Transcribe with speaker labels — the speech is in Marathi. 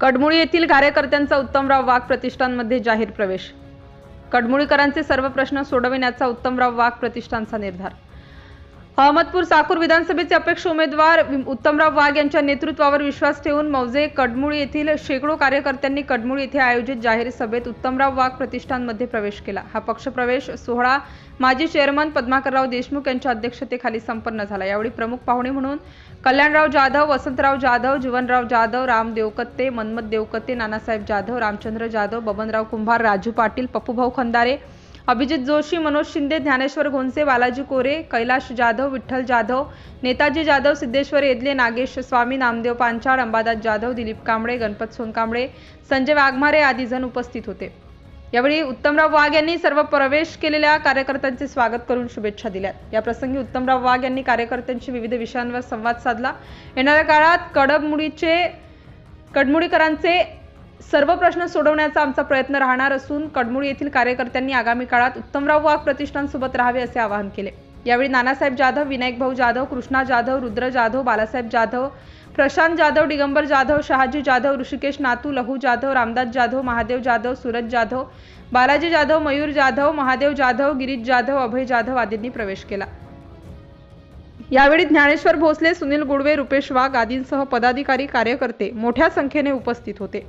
Speaker 1: कडमुळी येथील कार्यकर्त्यांचा उत्तमराव वाघ प्रतिष्ठानमध्ये जाहीर प्रवेश. कडमुळीकरांचे सर्व प्रश्न सोडविण्याचा उत्तमराव वाघ प्रतिष्ठानचा निर्धार. अहमदपूर साकूर विधानसभेचे अपेक्ष उमेदवार उत्तमराव वाघ यांच्या नेतृत्वावर विश्वास ठेवून मौजे कडमुळी येथील शेकडो कार्यकर्त्यांनी कडमुळी येथे आयोजित जाहीर सभेत उत्तमराव वाघ प्रतिष्ठानमध्ये प्रवेश केला. हा पक्षप्रवेश सोहळा माजी चेअरमन पद्माकरराव देशमुख यांच्या अध्यक्षतेखाली संपन्न झाला. यावेळी प्रमुख पाहुणे म्हणून कल्याणराव जाधव वसंतराव जाधव जीवनराव जाधव राम देवकत्ते मन्मत देवकत्ते नानासाहेब जाधव रामचंद्र जाधव बबनराव कुंभार राजू पाटील पप्पूभाऊ खंदारे अभिजित जोशी मनोज शिंदे ज्ञानेश्वर घोंसे बालाजी कोरे कैलाश जाधव विठ्ठल जाधव नेताजी जाधव सिद्धेश्वर येदले नागेश स्वामी नामदेव पांचाळ अंबादास जाधव दिलीप कांबळे गणपत सोनकांबळे संजय वाघमारे आदी जण उपस्थित होते. यावेळी उत्तमराव वाघ यांनी सर्व प्रवेश केलेल्या कार्यकर्त्यांचे स्वागत करून शुभेच्छा दिल्या. या प्रसंगी उत्तमराव वाघ यांनी कार्यकर्त्यांशी विविध विषयांवर संवाद साधला. येणाऱ्या काळात कडमुडीचे कडमुडीकरांचे सर्व प्रश्न सोडवण्याचा आमचा प्रयत्न राहणार असून कडमूळ येथील कार्यकर्त्यांनी आगामी काळात उत्तमराव वाघ प्रतिष्ठानसोबत राहावे असे आवाहन केले. यावेळी नानासाहेब जाधव विनायक भाऊ जाधव कृष्णा जाधव रुद्र जाधव बालासाहेब जाधव प्रशांत जाधव दिगंबर जाधव शहाजी जाधव ऋषिकेश नातू लहू जाधव रामदास जाधव महादेव जाधव सूरज जाधव बालाजी जाधव मयूर जाधव महादेव जाधव गिरीश जाधव अभय जाधव आदींनी प्रवेश केला. यावेळी ज्ञानेश्वर भोसले सुनील गुडवे रुपेश वाघ आदींसह पदाधिकारी कार्यकर्ते मोठ्या संख्येने उपस्थित होते.